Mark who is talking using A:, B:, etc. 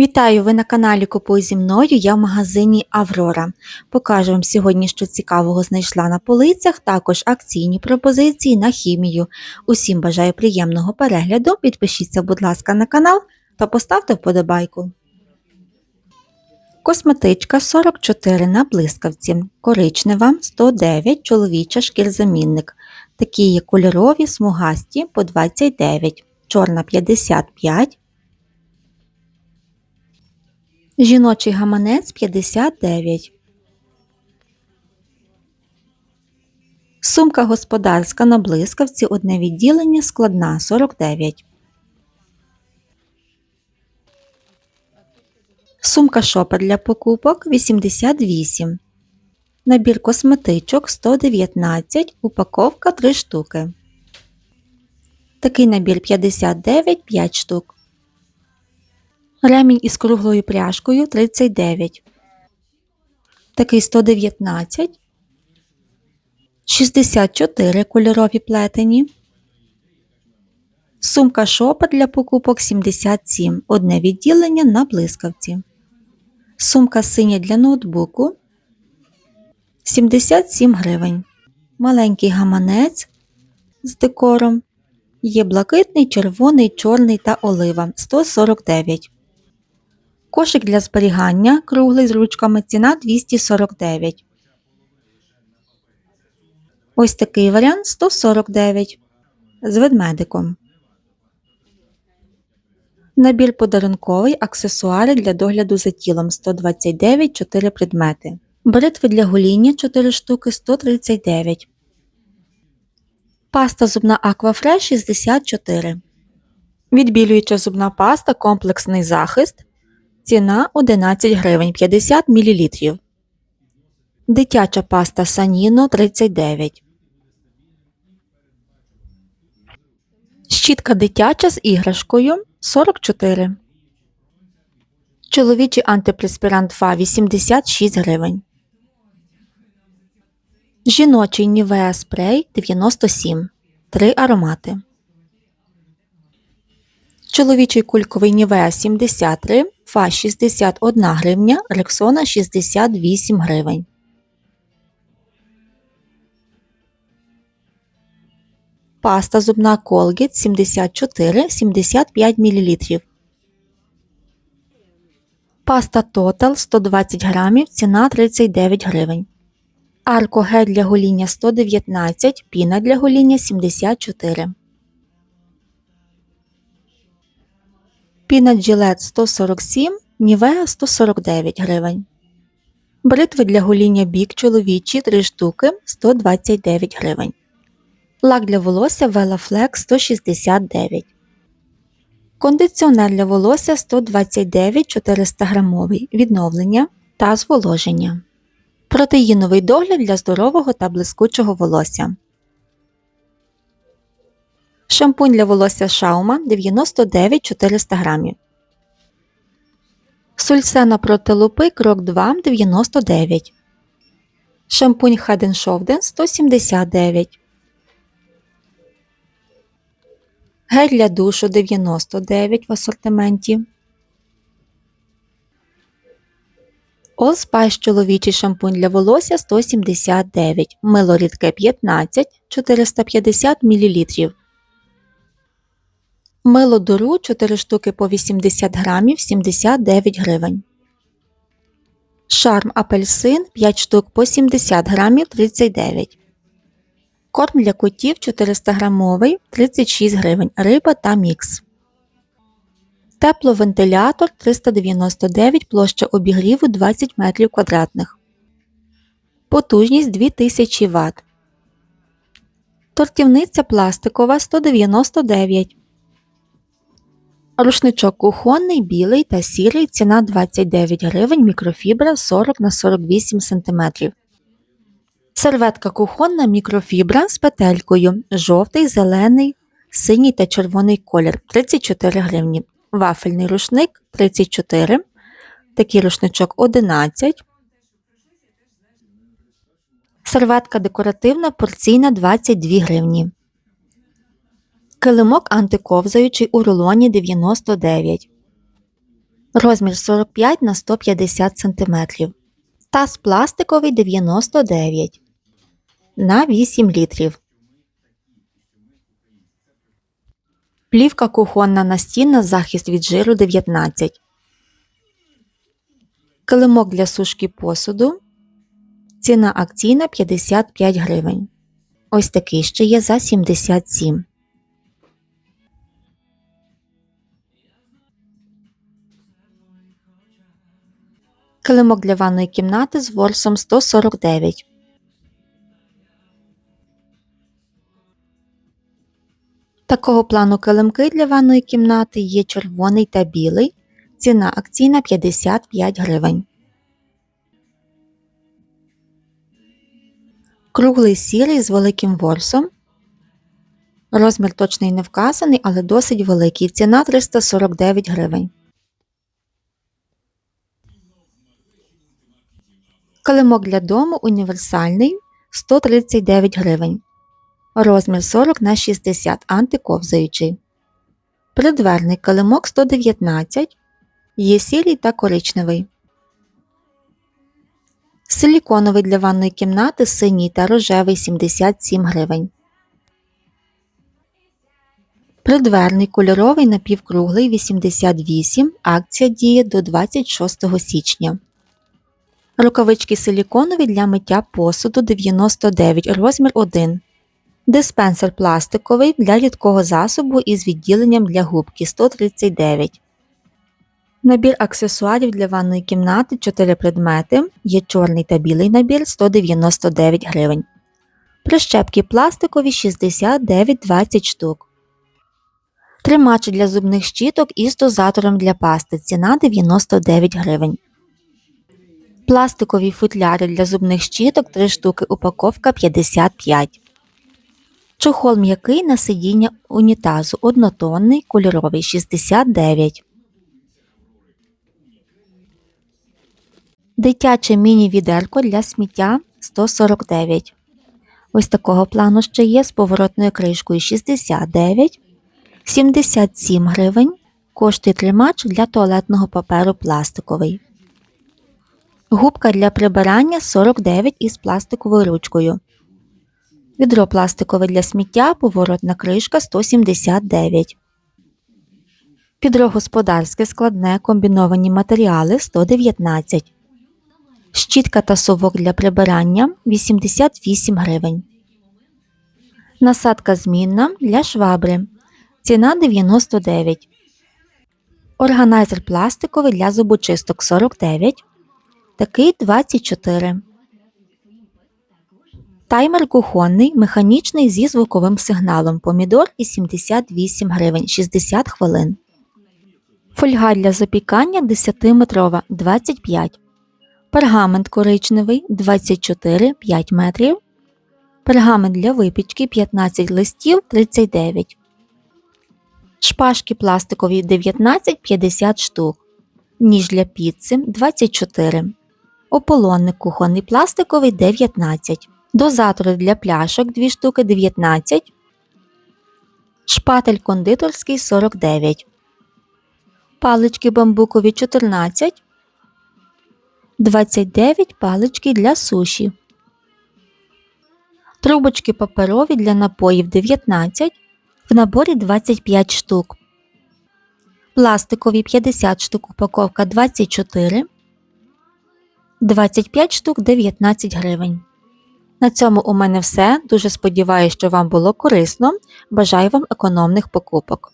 A: Вітаю! Ви на каналі Купуй зі мною. Я в магазині Аврора. Покажу вам сьогодні, що цікавого знайшла на полицях, також акційні пропозиції на хімію. Усім бажаю приємного перегляду. Підпишіться, будь ласка, на канал та поставте вподобайку. Косметичка 44 на блискавці, коричнева 109 чоловіча шкірзамінник. Такі є кольорові, смугасті по 29, чорна 55. Жіночий гаманець 59. Сумка господарська на блискавці одне відділення складна 49. Сумка шопер для покупок 88. Набір косметичок 119. Упаковка 3 штуки. Такий набір 59 5 штук. Ремінь із круглою пряжкою 39. Такий 119. 64 кольорові плетені. Сумка шопер для покупок 77. Одне відділення на блискавці. Сумка синя для ноутбуку 77 гривень. Маленький гаманець з декором. Є блакитний, червоний, чорний та олива 149. Кошик для зберігання круглий з ручками ціна 249. Ось такий варіант 149 з ведмедиком. Набір подарунковий аксесуари для догляду за тілом 129 4 предмети. Бритви для гоління 4 штуки 139. Паста зубна Aquafresh 64. Відбілююча зубна паста комплексний захист Ціна 11 гривень 50 мл. Дитяча паста Саніно 39. Щітка дитяча з іграшкою 44. Чоловічий антипреспірант ФА 86 гривень. Жіночий Нівеа спрей 97. Три аромати. Чоловічий кульковий Нівеа 73, Фа 61 гривня, Рексона 68 гривень. Паста зубна Colgate 74 75 мл. Паста Total 120 грамів, ціна 39 гривень. Арко гель для гоління 119, піна для гоління 74. Пінат Джилет 147, Нівеа 149 гривень. Бритви для гоління бік чоловічі 3 штуки 129 гривень. Лак для волосся Velaflex 169. Кондиціонер для волосся 129 400 грамовий відновлення та зволоження. Протеїновий догляд для здорового та блискучого волосся. Шампунь для волосся Шаума 99 400 грамів. Сульсена проти лупи крок 2 99. Шампунь Head Shoulder 179. Гель для душу 99 в асортименті. All Spice чоловічий шампунь для волосся 179. Мило рідке 15 450 мл. Мило дору 4 штуки по 80 грамів 79 гривень. Шарм апельсин 5 штук по 70 грамів 39. Корм для котів 400 грамовий 36 гривень. Риба та мікс. Тепловентилятор 399 площа обігріву 20 метрів квадратних. Потужність 2000 Вт. Тортівниця пластикова 199 Рушничок кухонний, білий та сірий, ціна 29 гривень, мікрофібра 40 на 48 см. Серветка кухонна мікрофібра з петелькою. Жовтий, зелений, синій та червоний колір 34 гривні. Вафельний рушник 34. Такий рушничок 11. Серветка декоративна порційна 22 гривні. Килимок антиковзаючий у рулоні 99. Розмір 45 на 150 см. Таз пластиковий 99 на 8 літрів. Плівка кухонна настінна захист від жиру 19. Килимок для сушки посуду. Ціна акційна 55 гривень. Ось такий ще є за 77. Килимок для ванної кімнати з ворсом 149. Такого плану килимки для ванної кімнати є червоний та білий. Ціна акційна 55 гривень. Круглий сірий з великим ворсом. Розмір точний не вказаний, але досить великий. Ціна 349 гривень. Килимок для дому універсальний 139 гривень. Розмір 40 на 60 антиковзаючий. Придверний килимок 119. Є сірий та коричневий. Силіконовий для ванної кімнати синій та рожевий 77 гривень. Придверний кольоровий напівкруглий 88. Акція діє до 26 січня. Рукавички силіконові для миття посуду 99 розмір 1. Диспенсер пластиковий для рідкого засобу із відділенням для губки 139. Набір аксесуарів для ванної кімнати 4 предмети. Є чорний та білий набір 199 гривень. Прищепки пластикові 69,20 штук. Тримач для зубних щіток із дозатором для пасти. Ціна 99 гривень. Пластикові футляри для зубних щіток 3 штуки. Упаковка 55. Чохол м'який на сидіння унітазу однотонний кольоровий 69. Дитяче міні-відерко для сміття 149. Ось такого плану ще є з поворотною кришкою 69, 77 гривень. Коштує тримач для туалетного паперу пластиковий. Губка для прибирання 49 із пластиковою ручкою. Відро пластикове для сміття, поворотна кришка 179. Відро господарське складне комбіновані матеріали 119. Щітка та совок для прибирання 88 гривень. Насадка змінна для швабри. Ціна 99. Органайзер пластиковий для зубочисток 49. Такий 24. Таймер кухонний, механічний зі звуковим сигналом. Помідор і 78 гривень 60 хвилин. Фольга для запікання 10-метрова 25. Пергамент коричневий 24 5 метрів. Пергамент для випічки 15 листів 39. Шпажки пластикові 19 50 штук. Ніж для піци 24. Ополонник кухонний пластиковий 19. Дозатори для пляшок 2 штуки 19. Шпатель кондитерський 49. Палички бамбукові 14. 29 палички для суші. Трубочки паперові для напоїв 19. В наборі 25 штук. Пластикові 50 штук упаковка 24. 25 штук 19 гривень. На цьому у мене все. Дуже сподіваюся, що вам було корисно. Бажаю вам економних покупок.